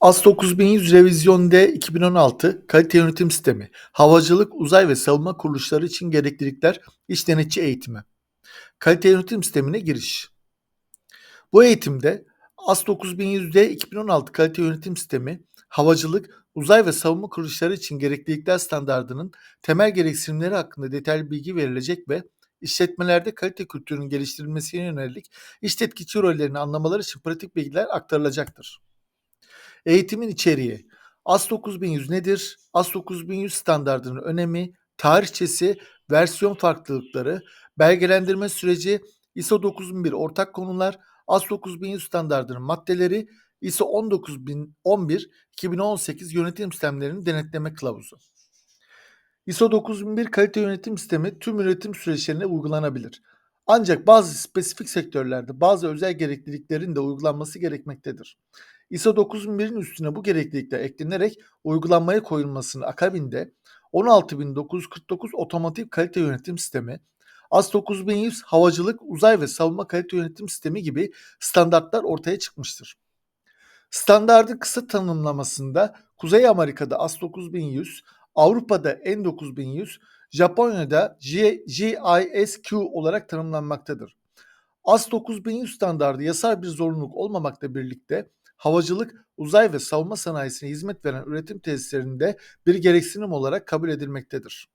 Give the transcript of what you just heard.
AS 9100 Revizyon D 2016 Kalite Yönetim Sistemi Havacılık, Uzay ve Savunma Kuruluşları için gereklilikler iş denetçi eğitimi. Kalite Yönetim Sistemine giriş. Bu eğitimde AS 9100 D 2016 Kalite Yönetim Sistemi Havacılık, Uzay ve Savunma Kuruluşları için gereklilikler standardının temel gereksinimleri hakkında detaylı bilgi verilecek ve işletmelerde kalite kültürünün geliştirilmesine yönelik iş tetkikçi rollerini anlamaları için pratik bilgiler aktarılacaktır. Eğitimin içeriği. AS 9100 nedir? AS 9100 standardının önemi, tarihçesi, versiyon farklılıkları, belgelendirme süreci, ISO 9001 ortak konular, AS 9100 standardının maddeleri, ISO 19011 2018 yönetim sistemlerinin denetleme kılavuzu. ISO 9001 kalite yönetim sistemi tüm üretim süreçlerine uygulanabilir. Ancak bazı spesifik sektörlerde bazı özel gerekliliklerin de uygulanması gerekmektedir. ISO 9001'in üstüne bu gereklilikler eklenerek uygulanmaya koyulmasının akabinde 16949 otomatik kalite yönetim sistemi, AS 9100 havacılık, uzay ve savunma kalite yönetim sistemi gibi standartlar ortaya çıkmıştır. Standardı kısa tanımlamasında Kuzey Amerika'da AS 9100, Avrupa'da N9100, Japonya'da G- GISQ olarak tanımlanmaktadır. AS 9100 standardı yasal bir zorunluluk olmamakla birlikte havacılık, uzay ve savunma sanayisine hizmet veren üretim tesislerinde bir gereksinim olarak kabul edilmektedir.